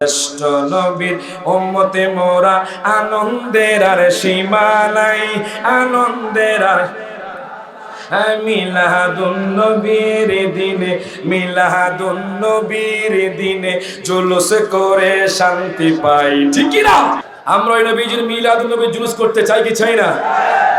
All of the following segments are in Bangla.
শ্রেষ্ঠ নবীর উম্মতে মোরা আনন্দের আর সীমা নাই, আনন্দের আর মিলাহাদুন নবীর দিনে মিলাহাদুন দিনে জুলুস করে শান্তি পাই। ঠিক না আমরা ওই নবীজির মিলাদুন নবীর জুলুস করতে চাই কি চাই না?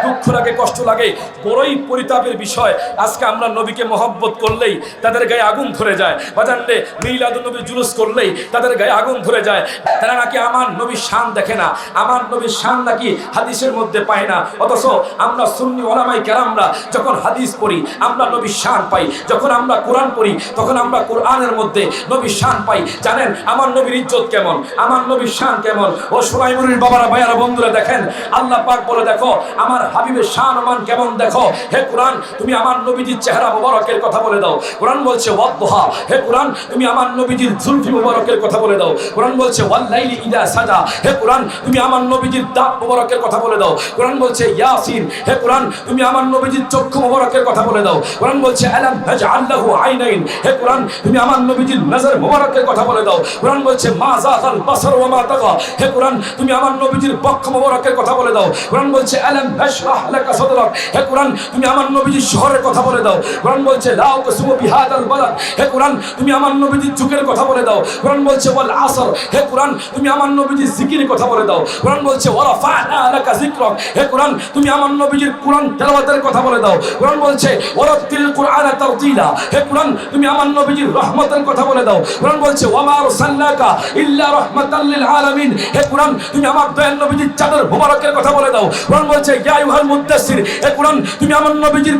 দুঃখ লাগে কষ্ট লাগে, বড়ই পরিতাপের বিষয়। আজকে আমরা নবীকে মহব্বত করলেই তাদের গায়ে আগুন ধরে যায়। বাজানলে মিলাদুন নবীর জুলুস করলেই তাদের গায়ে আগুন ধরে যায়। তারা নাকি আমার নবীর শান দেখে না, আমার নবীর শান নাকি হাদিসের মধ্যে পায় না। অথচ আমরা সুন্নি ওলামাই কেরামরা যখন হাদিস পড়ি, আমরা নবীর শান পাই। যখন আমরা কোরআন পড়ি, তখন আমরা কোরআনের মধ্যে নবীর শান পাই। জানেন, আমার নবীর ইজ্জত কেমন? আমার নবীর শান কেমন? ও সোনাইমুরির বাবারা, ভাইয়ারা, বন্ধুরা, দেখেন, আল্লাহ পাক বলে, দেখো, আমার হাবিবের শান মান কেমন দেখো? হে কোরআন, তুমি আমার নবীজির চেহারা মুবারকের কথা বলে দাও। কোরআন বলছে, ওয়াদ্দুহা। হে কোরআন, তুমি আমার নবীজির জুলফি মুবারকের কথা বলে দাও। কোরআন বলছে, ওয়াল্লাইলি ইদা সাজা। হে কোরআন, তুমি আমার নবীজির দাঁত মুবারকের কথা বলে দাও। কোরআন বলছে, ইয়াসিন। হে কোরআন, তুমি আমার নবীজির চক্ষু মুবারকের কথা বলে দাও। কোরআন বলছে, আলাম নাজআল্লাহু আইনাইন? হে কোরআন, তুমি আমার নবীজির নজর মুবারকের কথা বলে দাও। কোরআন বলছে, মা যাকাল বাসর ওয়া মা তাগা। হে কোরআন, তুমি আমার নবীজির বক্ষ মুবারকের কথা বলে দাও। কোরআন বলছে, আলাম নাশরাহ লাকা সাদরাক হে কোরআন, তুমি আমার নবীজির শহরের কথা বলে দাও। কোরআন বলছে, লা উকসিমু বিহাদাল বালাদ। হে কোরআন, তুমি আমার নবীজির যুগের কথা বলে দাও। কোরআন বলছে, ওয়াল আসর। হে কোরআন, তুমি আমার নবীজির জিকিরের কথা বলে দাও। কোরআন বলছে ওয়ালা ফানা লাকা যিকরাক। হে কোরআন, তুমি আমার নবীজির কোরআন তেলাওয়াতের কথা বলে দাও। কোরআন বলছে ওয়ারাতিল কুরআনা তারতিলা। হে কোরআন, তুমি আমার নবীজির রহমতের কথা বলে দাও। কোরআন বলছে ওয়ামা আরসালনাকা ইল্লা রাহমাতাল লিল আলামিন। হে কোরআন, তুমি আমার দয়াল নবীজির চাদর মুবারকের কথা বলে দাও। কোরআন বলছে, ইয়া আইয়ুহাল মুদ্দাসসির হে কোরআন, তুমি আমার নবীজির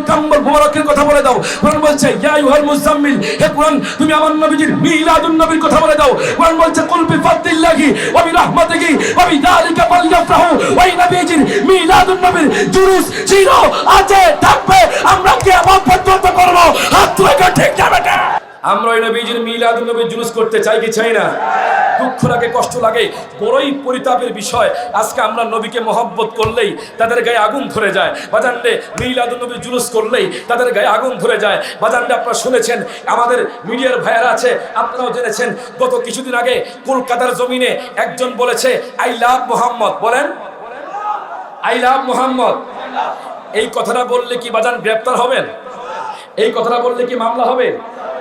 মুবারকের কথা বলে দাও। কোরআন বলছে, ইয়া মুজাম্মিল হে কোরআন, তুমি আমার নবীজির মিলাদুন নবীর কথা বলে দাও। কোরআন বলছে, কুল বিফাদিল্লাহি ওয়া বিরহমাতিহি ওয়া বিযালিকা ফালইফরাহু ওই নবীজির মিলাদুন নবীর জুলুস আছে, থাকবে, আমরা কিয়ামত পর্যন্ত করব। হাত তুলে ঠিক যাবে আমরা ওই নবীজির মিলাদুন নবীর জুলুস করতে চাই কি চাই না? দুঃখ লাগে, কষ্ট লাগে, বড়ই পরিতাপের বিষয়। আজকে আমরা নবীকে মহব্বত করলেই তাদের গায়ে আগুন ধরে যায়। বাজানলে মিলাদুন নবীর জুলুস করলেই তাদের গায়ে আগুন ধরে যায়। বাজানলে আপনারা শুনেছেন, আমাদের মিডিয়ার ভাইয়ারা আছে, আপনারাও জেনেছেন, গত কিছুদিন আগে কলকাতার জমিনে একজন বলেছে, আই লাভ মোহাম্মদ। বলেন, আই লাভ মোহাম্মদ। এই কথাটা বললে কি বাজান গ্রেপ্তার হবেন? এই কথাটা বললে কি মামলা হবে?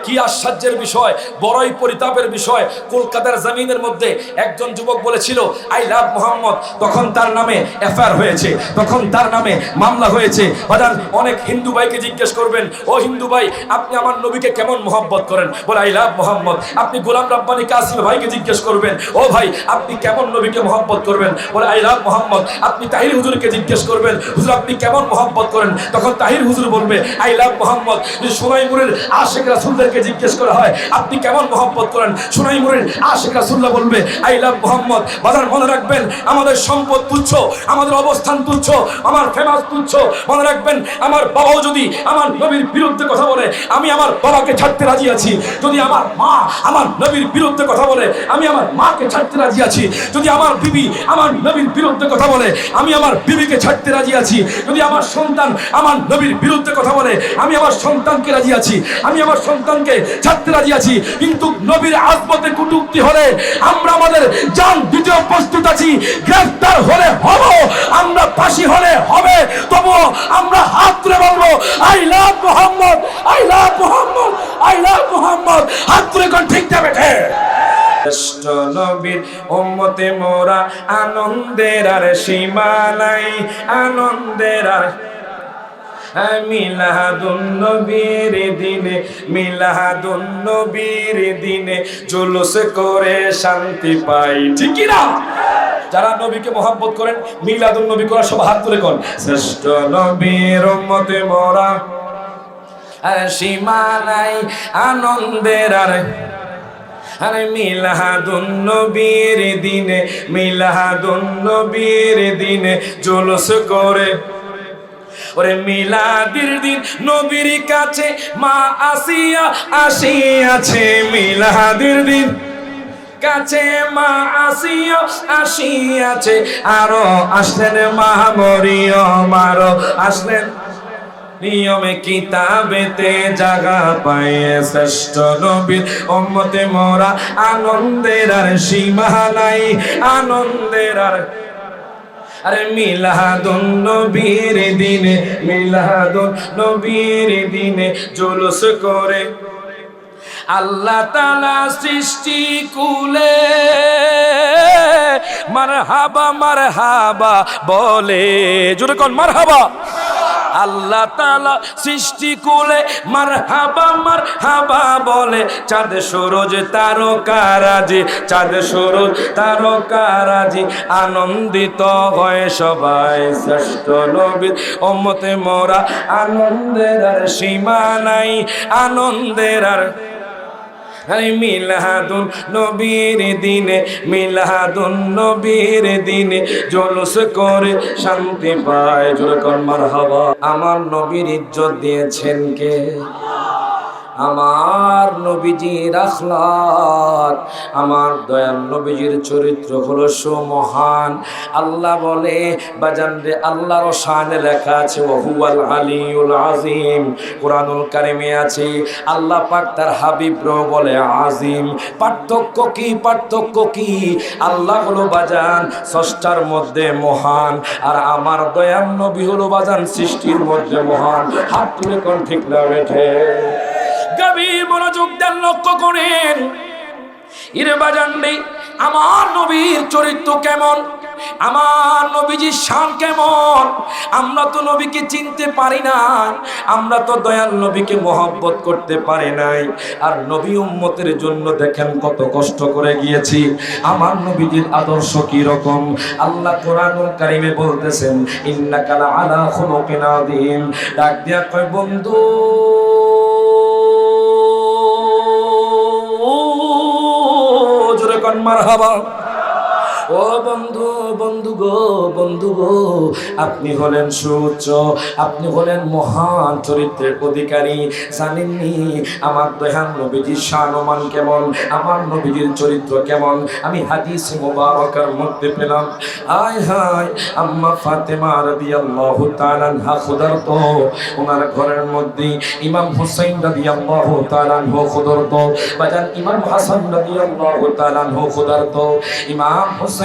কি আশ্চর্যের বিষয়, বড়ই পরিতাপের বিষয়। কলকাতার জমিনের মধ্যে একজন যুবক বলেছিল, আই লাভ মোহাম্মদ। তখন তার নামে এফআইআর হয়েছে, তখন তার নামে মামলা হয়েছে। বাজান, অনেক হিন্দু ভাইকে জিজ্ঞেস করবেন, ও হিন্দু ভাই, আপনি আমার নবীকে কেমন মোহাম্মত করেন? বলে, আই লাভ মোহাম্মদ। আপনি গোলাম রাব্বানি কাসিম ভাইকে জিজ্ঞেস করবেন, ও ভাই, আপনি কেমন নবীকে মোহাম্মত করবেন? বলে, আই লাভ মোহাম্মদ। আপনি তাহির হুজুরকে জিজ্ঞেস করবেন, হুজুর, আপনি কেমন মোহাম্মত করেন? তখন তাহির হুজুর বলবে, আই লাভ মোহাম্মদ। সোনাইমুরের আশেখ রাসুলদেরকে জিজ্ঞেস করা হয়, আপনি কেমন মোহাম্মত করেন? সোনাইমুরের আশেখ রাসুল্লাহ বলবে, আই লাভ মোহাম্মদ, বাজার মনে রাখবেন, আমাদের সম্পদ তুচ্ছ, আমাদের অবস্থান তুচ্ছ, আমার ফেমাস তুচ্ছ, মনে রাখবেন, আমার বাবাও যদি আমার নবীর বিরুদ্ধে কথা বলে, আমি আমার বাবাকে ছাড়তে রাজি আছি। যদি আমার মা আমার নবীর বিরুদ্ধে কথা বলে, আমি আমার মাকে ছাড়তে রাজি আছি। যদি আমার বিবি আমার নবীর বিরুদ্ধে কথা বলে, আমি আমার বিবিকে ছাড়তে রাজি আছি। যদি আমার সন্তান আমার নবীর বিরুদ্ধে কথা বলে, আমি আমার সন্তানকে রাজি আছি। আমি আমার সন্তানকে ছাড়তে রাজি আছি কিন্তু নবীর আজমতে কুটুক্তি হলে আমরা আমাদের জান দিতে প্রস্তুত আছি, গ্রেফতার হলে হব, আমরা ফাঁসি হলে হবে, তবুও আমরা হাত তুলে বলব, I love Mohammad, I love Mohammad, I love Mohammad. হাত তুলে কোন ঠিক যাবে শ্রেষ্ঠ নবীর উম্মতে মোরা আনন্দের আর সীমা নাই, আনন্দের আর মিলাহাদুন দিনে দিনে জুলুস করে শান্তি পাই। ঠিক যারা নবীকে মোহাম্মত করেন, মিলাদুন নবী করা সব হাত তুলে করেন শ্রেষ্ঠ নবীর মোরা আর সীমা নাই আনন্দের আর। আরে মিলাহাদুন নবীর দিনে মিলাহাদুন নবীর দিনে জুলুস করে ওরে মিলাদির দিন নবীর কাছে মা আসিয়া আসিয়াছে, মিলাদির দিন কাছে মা আসিয়া আসিয়াছে, আরও আসলেন মা মরিয়ম আরও আসলেন নিয়মে কিতাবেতে জাগা পায়ে শ্রেষ্ঠ নবীর অম্মতে মোরা আনন্দের আর সীমা নাই, আনন্দের আর আরে মিলাদুন নবীর দিনে, মিলাদুন নবীর দিনে জুলুস করে। আল্লাহ তালা সৃষ্টি কুলে মার হাবা মার হাবা বলে। জোরে কোন মার হাবা আল্লাহ তালা সৃষ্টি কুলে মার হাবা মার হাবা বলে। চাঁদ সরোজ তারকারাজি, চাঁদ সরোজ তারকারাজি, আনন্দিত হয় সবাই শ্রেষ্ঠ নবীর অমতে মোরা। আনন্দের আর সীমা নাই, আনন্দের আর মিলাদুন নবীর দিনে, মিলাদুন নবীর দিনে জলুস করে শান্তি পায়। জোরে কর মারহাবা। আমার নবীর ইজ্জত দিয়েছেন কে? আমার নবীজির আখলাক, আমার দয়াল নবীজির চরিত্র হলো সুমহান। আল্লাহ বলে, বাজান রে, আল্লাহর শানে লেখা আছে, ওহুয়াল আলিউল আজিম কোরআনুল কারিমে আছে। আল্লাহ পাক তার হাবিব বলে, আজিম পার্থক্য কি পার্থক্য কি? আল্লাহ হলো বাজান ষষ্ঠার মধ্যে মহান, আর আমার দয়াল নবী হলো বাজান সৃষ্টির মধ্যে মহান। হাত তুলে কোন ঠিক না বেঠে? গভীর মনোযোগ দেন, লক্ষ্য করেন। ইরে বাজান আমার নবীর চরিত্র কেমন? আমার নবীজির শান কেমন? আমরা তো নবীকে চিনতে পারি না, আমরা তো দয়াল নবীকে মহব্বত করতে পারি নাই। আর নবী উম্মতের জন্য দেখেন কত কষ্ট করে গিয়েছি। আমার নবীজির আদর্শ কি রকম? আল্লাহ কোরআনুল কারিমে বলতেছেন ইন্নাকালা আলা খুলুকিন আযীম। ডাক দিয়া কয়, বন্ধু জোরে কন মারহাবা। ও বন্ধু বন্ধু গো বন্ধু গো, আপনি হলেন সুউচ্চ, আপনি হলেন মহান চরিত্রের অধিকারী। জানেননি আমার দয়াল নবীজির শানমান কেমন, আমার নবীজির চরিত্র কেমন? আমি হাদিস মুবারকার মধ্যে পেলাম। আয় হায়, আম্মা ফাতেমা রাদিয়াল্লাহু তাআলা আনহা খুদার তো ওনার ঘরের মধ্যে ইমাম হুসাইন রাদিয়াল্লাহু তাআলা আনহু খুদার তো বাজান ইমাম হাসান রাদিয়াল্লাহু তাআলা আনহু খুদার তো ইমাম হুসাইন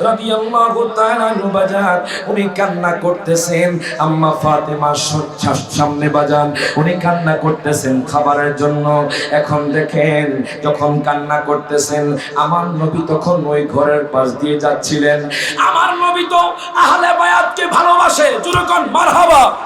রাদিয়াল্লাহু তাআলা আনহু বাজান, উনি কান্না করতেছেন। আম্মা শয্যার সামনে বাজান, উনি কান্না করতেছেন খাবারের জন্য। এখন দেখেন, যখন কান্না করতেছেন, আমার নবী তখন ওই ঘরের পাশ দিয়ে যাচ্ছিলেন। আমার নবী তো আহলে বায়াতকে ভালোবাসে। জুরকন মারহাবা।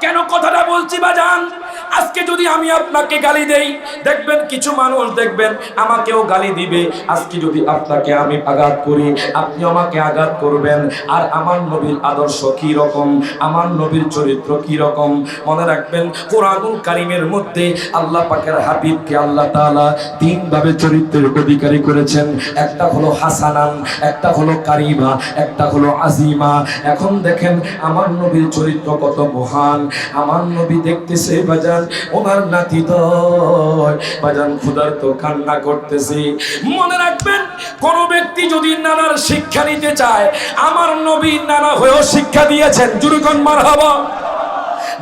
কেন কথাটা বলছি বাজান? আজকে যদি আমি আপনাকে গালি দেই, দেখবেন কিছু মানুষ দেখবেন আমাকেও গালি দিবে। আজকে যদি আপনাকে আমি আঘাত করি আপনি আমাকে আঘাত করবেন। আর আমার নবীর আদর্শ কি রকম? আমার নবীর চরিত্র কি রকম? মনে রাখবেন, কোরআনুল কারিমের মধ্যে আল্লাহ পাকের হাবিবকে আল্লাহ তাআলা তিনভাবে চরিত্রের অধিকারী করেছেন। একটা হলো হাসানান, একটা হলো কারিমা, একটা হলো আজিমা। এখন দেখেন, আমার নবীর চরিত্র কত মহান। আমার নবী দেখতেছে বাজান ওনার নাতি দয় বাজান ক্ষুধার তো কান্না করতেছি। মনে রাখবেন, কোন ব্যক্তি যদি নানার শিক্ষা নিতে চায়, আমার নবী নানা হয়েও শিক্ষা দিয়েছেন। জুরুকন মার হবা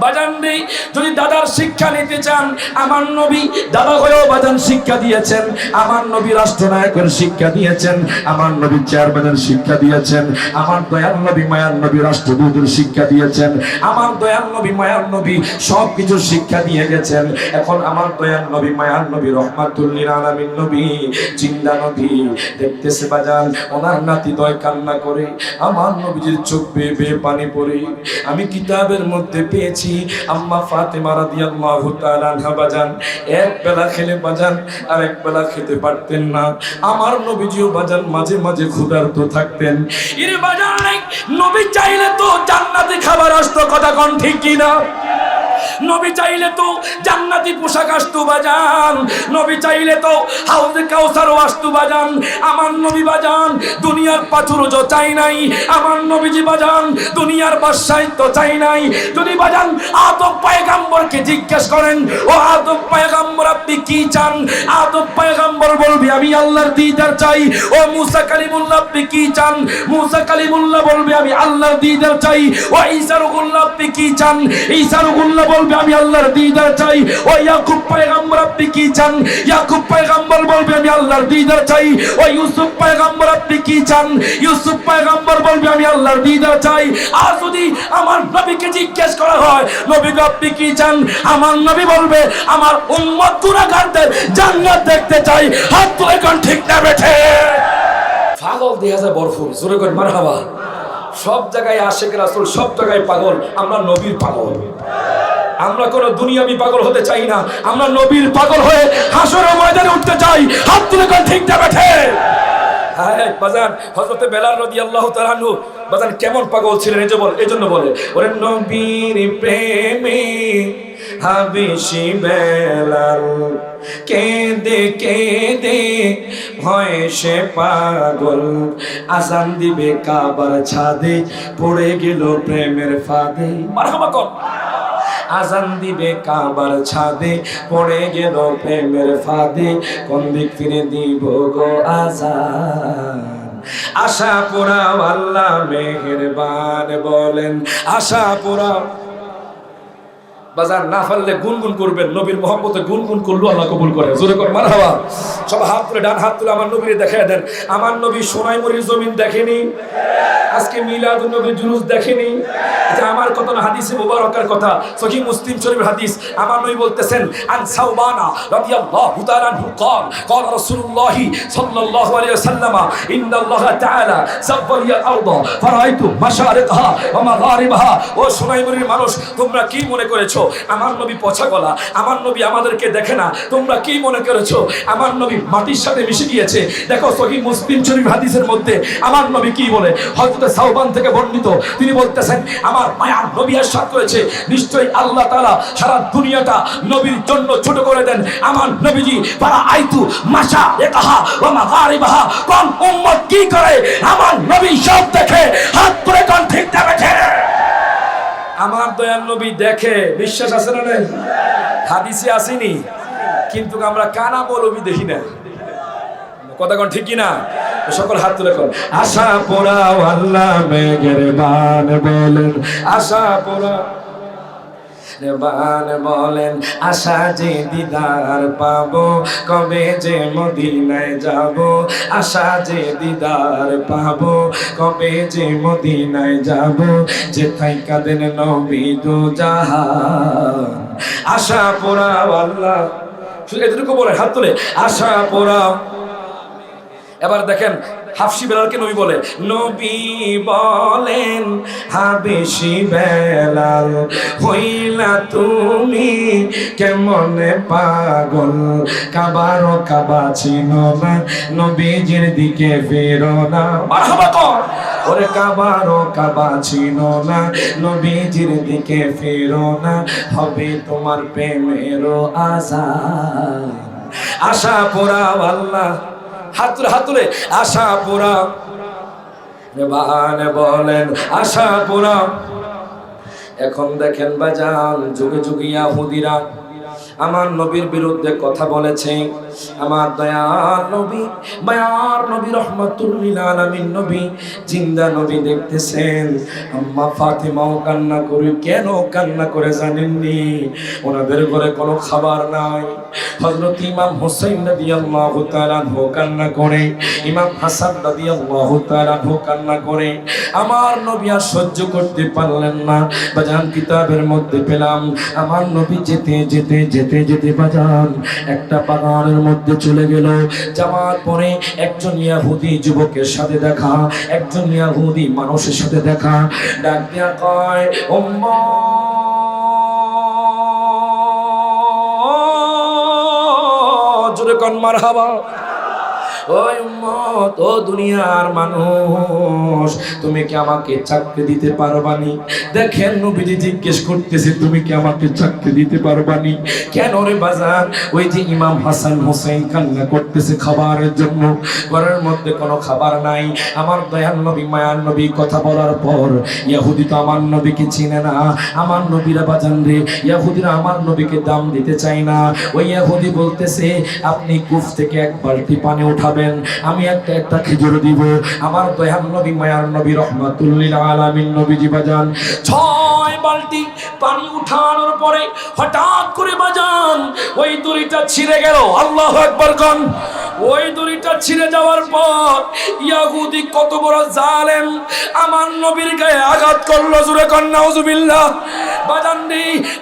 বাজান নেই। যদি দাদার শিক্ষা নিতে চান, আমার নবী দাদা হয়েও বাজান শিক্ষা দিয়েছেন, আমার নবী রাষ্ট্রনায়কের শিক্ষা দিয়েছেন, আমার নবী চেয়ারম্যানের শিক্ষা দিয়েছেন, আমার দয়াল নবী, মায়ার নবী রাষ্ট্রদূতের শিক্ষা দিয়েছেন, আমার দয়াল নবী, মায়ার নবী সব কিছু শিক্ষা দিয়ে গেছেন। এখন আমার দয়াল নবী, মায়ার নবী রহমাতুল্লিল আলামিন নবী চিন্তা নবী, দেখতেছে বাজান, ওনার নাতি দয় কান্না করে, আমার নবীজির চোখ বেয়ে বেয়ে পানি পড়ে। আমি কিতাবের মধ্যে পেয়েছি আম্মা ফাতেমা রাদিয়াল্লাহু তাআলা আনহা বাজান। এক বেলা খেলে বাজান আর এক বেলা খেতে পারতেন না। আমার নবীজিও বাজান মাঝে মাঝে ক্ষুধার্ত থাকতেন। এর বাজান নবী চাইলে তো জান্নাতে খাবার আসতো, কথা কোন ঠিক কিনা? না নবী চাইলে তো জান্নাতি পোশাক আসতো বাজান নবী চাইলে তো হাউজে কাউসারও আসতো বাজান আমার নবী বাজান দুনিয়ার পাথরও চাই নাই। আমার নবীজি বাজান দুনিয়ার বাদশাহিত্য চাই নাই। যদি বাজান আদব পায়গাম্বরকে জিজ্ঞেস করেন, ও আদব পায়গাম্বর, আপনি কি চান? আদব পায়গাম্বর বলবি, আমি আল্লাহর দিদার চাই। ও মুসা কালিমুল্লাহ, আপনি কি চান? মুসা কালিমুল্লাহ বলবে, আমি আল্লাহর দিদার চাই। ও ঈসা রুহুল্লাহ আপনি কি চান? ঈসা রুহুল্লাহ বলবে, আমি আল্লাহর দিদার চাই। ও ইয়াকুব পয়গম্বর, আপনি কি চান? ইয়াকুব পয়গম্বর বলবে, আমি আল্লাহর দিদার চাই। ও ইউসুফ পয়গম্বর, আপনি কি চান? ইউসুফ পয়গম্বর বলবে, আমি আল্লাহর দিদার চাই। আর যদি আমার নবীকে জিজ্ঞেস করা হয়, নবী আপনি কি চান? আমার নবী বলবে, আমার উম্মত গুনাহগারদের জান্নাত দেখতে চাই। হাত তুলে কোন ঠিক না বেঠে? পাগল দেখা যায় বরফুল, জোরে করে মারহাবা। সব জায়গায় আশেখ রাসুল, সব জায়গায় পাগল, আমরা নবীর পাগল। আমরা কোনো দুনিয়াবি পাগল হতে চাই না। আমরা নবীর পাগল হয়ে হাসরের ময়দানে উঠতে চাই। হাত তুলে কোন ঠিক না বেঠে? হ্যাঁ বাজান আল্লাহ কেমন পাগল ছিলেন? এই জন্য বলে, ওরে নবীর প্রেমে হাবিসি বেলাল, কেঁদে কেঁদে ভয় সে পাগল। আসান দিবে কাবার ছাদে, পড়ে গেল প্রেমের ফাঁদে। মারহাবা কর। আজান দিবে কাবার ছাদে, পড়ে গেল প্রেমের ফাঁদে। কোন দিক ফিরে দিব গো আজান? আশা পোড়া আল্লাহ মেহেরবান বলেন, আশা পোড়া। বাজার না পারলে গুনগুন করবেন, নবীর মোহাম্মতে গুনগুন করল আল্লাহ কবুল করে। জোরে কর মার হাওয়া সব হাত তুলে, ডান হাত তুলে আমার নবীরে দেখায় দেন। আমার নবী সোনাইমুড়ির জমিন দেখেনি? আজকে মিলাদুন নবীর জুলুস দেখেনি এটা আমার কথা না হাদিসে মুবারকার কথা সহি মুসলিম শরীফের হাদিস আমার নবী বলতেছেন আন সাওবানা রাদিয়াল্লাহু তাআলা আনহু قال قال رسول الله صلى الله عليه وسلم ان الله تعالى سبح الارض فرايت مشارقها ومغاربها ও সোনাইমুড়ির মানুষ তোমরা কি মনে করেছো আমার নবী পছা গলা আমার নবী আমাদেরকে দেখে না তোমরা কি মনে করেছো আমার নবী মাটির সাথে মিশে গিয়েছে দেখো সহি মুসলিম শরীফ হাদিসের মধ্যে আমার নবী কি বলে হযরত সাউবান থেকে বর্ণিত। তিনি বলতেছেন, আমার মায়ার নবী এরশাদ করেছে। নিশ্চয়ই আল্লাহ তাআলা সারা দুনিয়াটা নবীর জন্য ছোট করে দেন। আমার নবীজি পারা আইতু মাশা একাহা কোন উম্মত কি করে আমার নবী সব দেখে, হাত তুলে কোন ঠিক আমার দয়াল নবী দেখে, বিশ্বাস আছে না নাই? হাদিসে আসেনি। কিন্তু আমরা কানা মৌলবি দেখি না। কথা কোন ঠিক না সকল হাত তুলে কর। আশা পোড়া আল্লাহ মেঘের বান বলেন। আশা পোড়া বান বলেন। আশা যে দিদার পাবো, কবে যে মদিনায় যাব, আশা যে দিদার পাবো, কবে যে মদিনায় যাব যে থাই কাদের নবী দু জাহান। আশা পোড়া আল্লাহ। শুধু এতটুকু বলে হাত তুলে। আশা পোড়া এবার দেখেন হাফসি বেলালকে নবী বলে, নবী বলেন হাবেশি বেলাল, হইলা তুমি কেমনে পাগল? কাবারো কাবা চিনো না, নবীজির দিকে ফেরো না। ওরে কাবারো কাবা চিনো না, নবীজির দিকে ফেরো না, হবে তোমার প্রেমেরও আশা আশা পোড়া আল্লাহ হাত হাতুরে হাত তুলে। আশা পুরা বলেন, আশা পুরা এখন দেখেন বাজান যুগে যুগে ইয়াহুদিরা আমার নবীর বিরুদ্ধে কথা বলেছে। আমার দয়ার নবী, মায়ার নবী রহমাতুল্লিল আলামিন নবী, জিন্দা নবী দেখতেছেন। আম্মা ফাতিমাও কান্না করে, কেন কান্না করে জানেননি? ওনাদের ঘরে কোনো খাবার নাই। হযরত ইমাম হোসেন রাদিয়াল্লাহু তাআলা আনহু কান্না করে, ইমাম হাসান রাদিয়াল্লাহু তাআলা আনহু কান্না করে। আমার নবী আর সহ্য করতে পারলেন না। বাজান কিতাবের মধ্যে পেলাম, আমার নবী যেতে যেতে যেতে যেতে বাজান একটা বাগানের মধ্যে চলে গেল। যাওয়ার পরে একজন ইয়াহুদি যুবকের সাথে দেখা, একজন ইয়াহুদি মানুষের সাথে দেখা। ডাক দিয়া কয় ওম্মা জোরে কন, মারহাবা। ওই উম্মত, ও দুনিয়ার মানুষ, তুমি কি আমাকে চাকরি দিতে পারবানি? দেখেন নবীজি জিজ্ঞেস করতেছে, তুমি কি আমাকে চাকরি দিতে পারবানি? কেন রে বাজার ওই যে ইমাম হাসান হোসেন কান্না করতেছে খাবারের জন্য। ঘরের মধ্যে কোনো খাবার নাই। আমার দয়াল নবী, মায়ার নবী, কথা বলার পর ইয়াহুদি তো আমার নবীকে চিনে না। আমার নবীরা বাজান রে, ইয়াহুদিরা আমার নবীকে দাম দিতে চায় না। ওই ইয়াহুদি বলতেছে, আপনি কুফ থেকে এক বালতি পানি উঠাবেন আমি একটা একটা খেজুর দিব। আমার দয়াল নবী, মায়ার নবী রহমাতুল্লিল নবীজি বাজান। ছয় বালতি পানি উঠানোর পরে হঠাৎ করে বাজান, ওই দড়িটা ছিঁড়ে গেল। আল্লাহ একবার কন। ওই দড়িটা ছিঁড়ে যাওয়ার পর ইয়াহুদি কত বড় জালেম। আমার নবীর গায়ে আঘাত করল, জুরে কন্যা উজুবিল্লাহ বাজান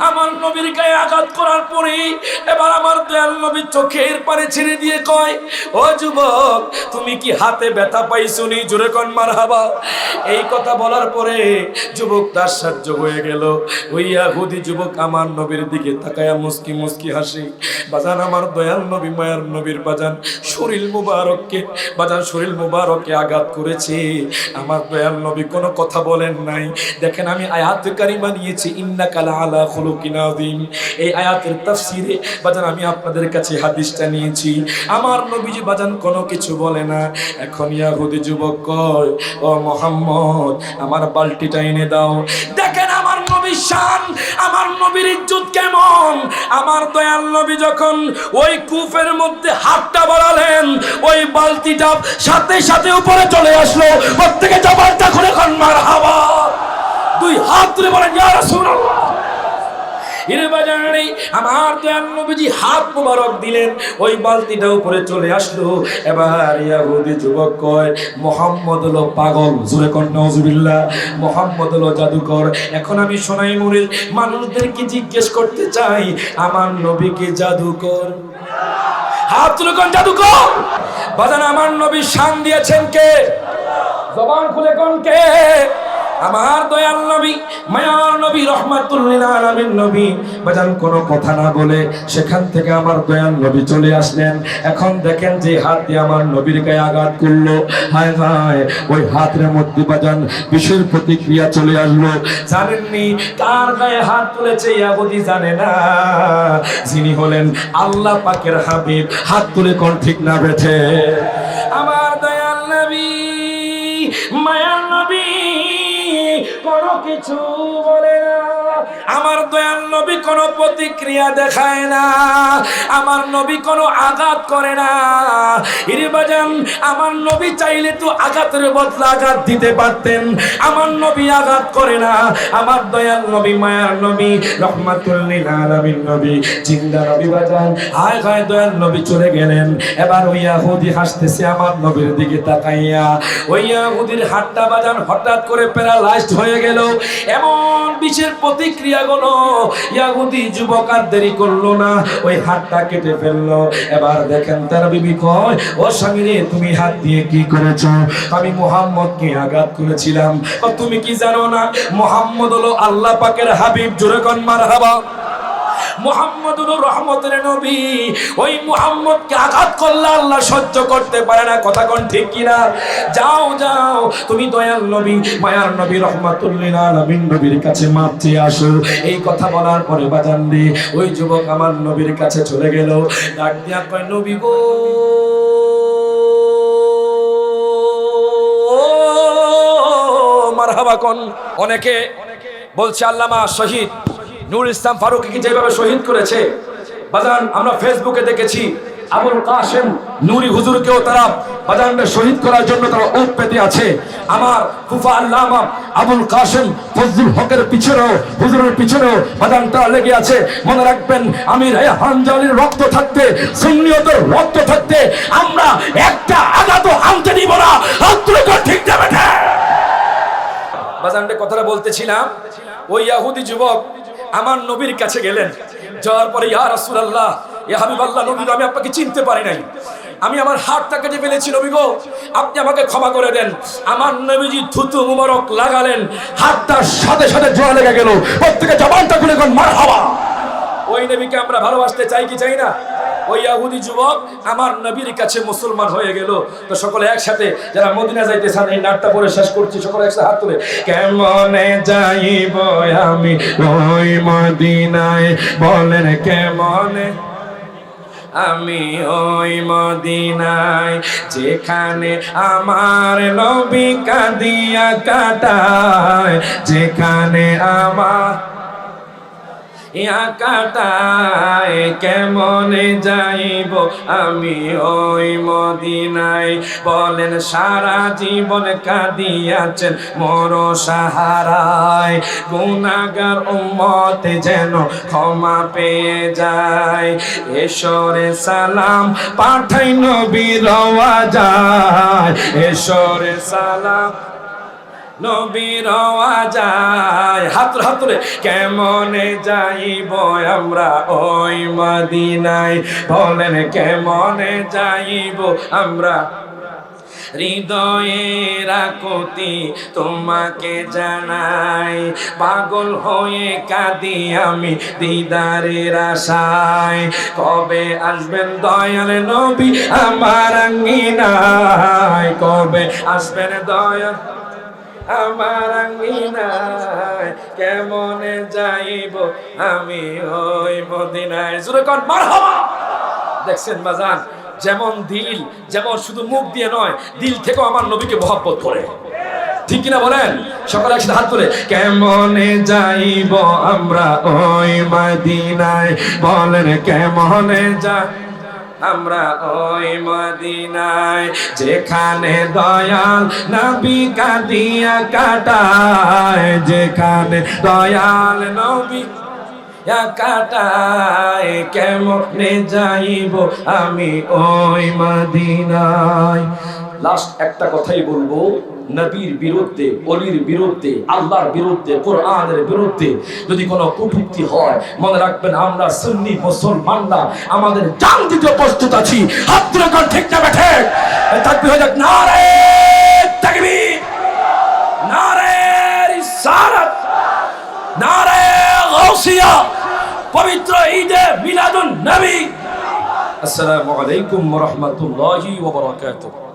আমার নবীর গায়ে আঘাত করার পরে এবার আমার দয়াল নবীর চোখের পারে ছেড়ে দিয়ে কয়, ও যুবক, তুমি কি হাতে ব্যথা পাইছো নি জোরে কন মার হাবা এই কথা বলার পরে যুবক তার সাহায্য হয়ে গেল। ওই ইয়াহুদি যুবক আমার নবীর দিকে তাকায়া মুস্কি মুস্কি হাসি। বাজান, আমার দয়াল নবী, মায়ার নবীর বাজান শরীর মুবারককে, বাজান শরীর মুবারককে আঘাত করেছে। আমার দয়াল নবী কোনো কথা বলেন নাই। দেখেন আমি আয়াত কারিমা নিয়েছি ইন্নাকালা আলা খুলুকিন আযীম। এই আয়াতের তাফসিরে, বাজান আমি আপনাদের কাছে হাদিসটা নিয়েছি। আমার নবীজি বাজান কোনো কিছু বলে না। এখন ইয়াহুদি যুবক কয়, ও মোহাম্মদ, আমার বালতিটা এনে দাও। নবীর শান, আমার নবীর ইজ্জত কেমন? আমার দয়াল নবী যখন ওই কূপের মধ্যে হাতটা বাড়ালেন, ওই বালতিটা সাথে সাথে উপরে চলে আসলো, প্রত্যেকে জবানটা খুলে খন মার হাওয়া। দুই হাত তুলে বলেন, ইয়া রাসূলুল্লাহ। বাজারে আমার দয়াল নবীজি হাত মুবারক দিলেন। ওই বালতিটা উপরে চলে আসলো। এবার ইয়াহুদি যুবক কয়, মোহাম্মদ হলো পাগল। জুরে কন্যা নজুবিল্লাহ মোহাম্মদ হলো জাদুকর। এখন আমি সোনাই মুড়ির মানুষদেরকে জিজ্ঞেস করতে চাই, আমার নবীকে জাদুকর? হাত তুলে কোন, জাদুকর? বাজান, আমার নবী শান দিয়েছেন কে? জবান খুলে কোন, কে? আমার দয়াল নবী, মায়ার নবী, রহমাতুল্লিল আলামিন নবী। বাজান, কোনো কথা না বলে সেখান থেকে আমার দয়াল নবী চলে আসলেন। এখন দেখেন যে হাত দিয়ে আমার নবীর গায়ে আঘাত করল। হায় হায়, ওই হাতের মধ্যে বাজান বিশের প্রতিক্রিয়া চলে আসলো। জানেননি কার গায়ে হাত তুলেছে ইয়াহুদি জানে না। যিনি হলেন আল্লাহ পাকের হাবিব। হাত তুলে কোন ঠিক না বেঠে? আমার দয়াল নবী, মায়ার নবী। কোনো কিছু বলে না। আমার দয়াল নবী কোনো প্রতিক্রিয়া দেখায় না, আমার নবী কোনো আঘাত করে না। হিরে বাজান, আমার নবী চাইলে তো আঘাতের বদলা আঘাত দিতে পারতেন, আমার নবী আঘাত করে না। আমার দয়াল নবী, মায়ার নবী, রহমাতুল্লিল আলামিন নবী, জিন্দা নবী বাজান, হায় হায় দয়াল নবী চলে গেলেন। এবার ওই ইয়াহুদি হাসতেছে আমার নবীর দিকে তাকাইয়া। ওই ইয়াহুদির হাতটা বাজান হঠাৎ করে প্যারালাইজড হয়ে গেল। এমন বিশের প্রতিক্রিয়া গুলো ইয়াহুদি যুবক আর দেরি করল না, ওই হাতটা কেটে ফেলল। এবার দেখেন তার বিবি কয়, ও স্বামী রে, তুমি হাত দিয়ে কি করেছ? আমি মোহাম্মদকে আঘাত করেছিলাম। তুমি কি জানো না, মোহাম্মদ হলো আল্লাহ পাকের হাবিব। জোরে কন মার হাবা মোহাম্মদুর রহমতের নবী। ওই মোহাম্মদকে আঘাত করলে আল্লাহ সহ্য করতে পারে না। কথা কোন ঠিক কিনা? যাও যাও। তুমি দয়াল নবী, মায়ার নবী, রহমাতুল্লিল আলামিন নবীর কাছে মাপ চেয়ে আসো। এই কথা বলার পরে বাজান দি, ওই যুবক আমার নবীর কাছে চলে গেল। ডাক দিয়া কয়, নবী গো মারহাবা কোন। অনেকে বলছে, আল্লামা শহীদ নূর ইসলাম ফারুককে যেভাবে শহীদ করেছে, বাজান, আমরা ফেসবুকে দেখেছি, আবুল কাসেম নুরি হুজুরকেও তারা বাজানকে শহীদ করার জন্য তারা ওপ পেতে আছে। আমার ফুফা আল্লামা আবুল কাসেম ফজলুল হকের পিছনেও, হুজুরের পিছনেও বাজানটা লেগে আছে। মনে রাখবেন আমি হানজালির রক্ত থাকতে, সুন্নিয়তের রক্ত থাকতে, আমরা একটা আঘাত আনতে দিব না। আত্মীয় ঠিক যাবে বাজানটা কথাটা বলতেছিলাম, ওই ইয়াহুদি যুবক আমার নবীর কাছে গেলেন। যাওয়ার পরে, ইয়া রাসূলুল্লাহ, ইয়া হাবিবাল্লাহ, নবী আমি আপনাকে চিনতে পারি নাই। আমি আমার হাতটা কেটে ফেলেছি, নবী গো। আপনি আমাকে ক্ষমা করে দেন। আমার নবীজি থুতু মুবারক লাগালেন। হাতটার সাথে সাথে জোয়া লেগে গেল। প্রত্যেকে জবানটা খুলে গেল মার হাওয়া ওই নবীকে আমরা ভালোবাসতে চাই কি চাই না? ওই ইয়াহুদি যুবক আমার নবীর কাছে মুসলমান হয়ে গেল। তো সকলে একসাথে যারা মদিনা যাইতে চান এই নাটটা পরে শেষ করছি। সকলে একসাথে হাত তুলে, কেমনে যাইব আমি ওই মদিনায়? বলেন, কেমনে? আমি ওই মদিনায় যেখানে আমার নবী কাঁদিয়া কাটায়, যেখানে আমার ইয়া কাটায় কেমনে যাইব? আমি ওই মদিনায়। বলেন, সারা জীবন কাঁদিয়াছেন মর সাহারায়। গুণাগার উম্মত যেন ক্ষমা পেয়ে যায়। এসরে সালাম পাঠাই নবীর যায় এসরে সালাম নবীর আওয়াজায় হাত হাতরে কেমনে যাইব আমরা ওই মদিনায়? বলেন, কেমনে যাইব আমরা? হৃদয়ের আকুতি তোমাকে জানাই। পাগল হয়ে কাঁদি আমি দিদারের আশায়। কবে আসবেন দয়াল নবী আমার আঙ্গিনায়? কবে আসবেন দয়াল আমার আঙ্গিনায় কেমনে যাইব? আমি ওই মদিনায়। জোরে কর মারহাবা! দেখছেন বাজান, যেমন দিল, যেমন শুধু মুখ দিয়ে নয়, দিল থেকেও আমার নবীকে মহব্বত করে। ঠিক কিনা বলেন? সকালে একসাথে হাত তুলে, কেমনে যাইব আমরা ওই মদিনায়? বলেন, কেমনে যা আমরা ওই মদিনায়, যেখানে দয়াল নবী কাঁদিয়া কাটায়, যেখানে দয়াল নবী কাটায়, কেমনে যাইব আমি ওই মদিনায়? লাস্ট একটা কথাই বলব, নবীর বিরুদ্ধে, অলির বিরুদ্ধে, আল্লাহর বিরুদ্ধে, কোরআনের বিরুদ্ধে যদি কোনো কটূক্তি হয়, মনে রাখবেন আমরা সুন্নি মুসলমানরা, আমাদের জান দিতে প্রস্তুত আছি। হাত ঠিক না বেঠে থাকবে হয়ে যাক, নারে তাকবীর, নারে রিসালাত, নারে গাউসিয়া, পবিত্র ঈদে মিলাদুন নবী। আসসালামু আলাইকুম ওয়া রাহমাতুল্লাহি ওয়া বারাকাতুহু।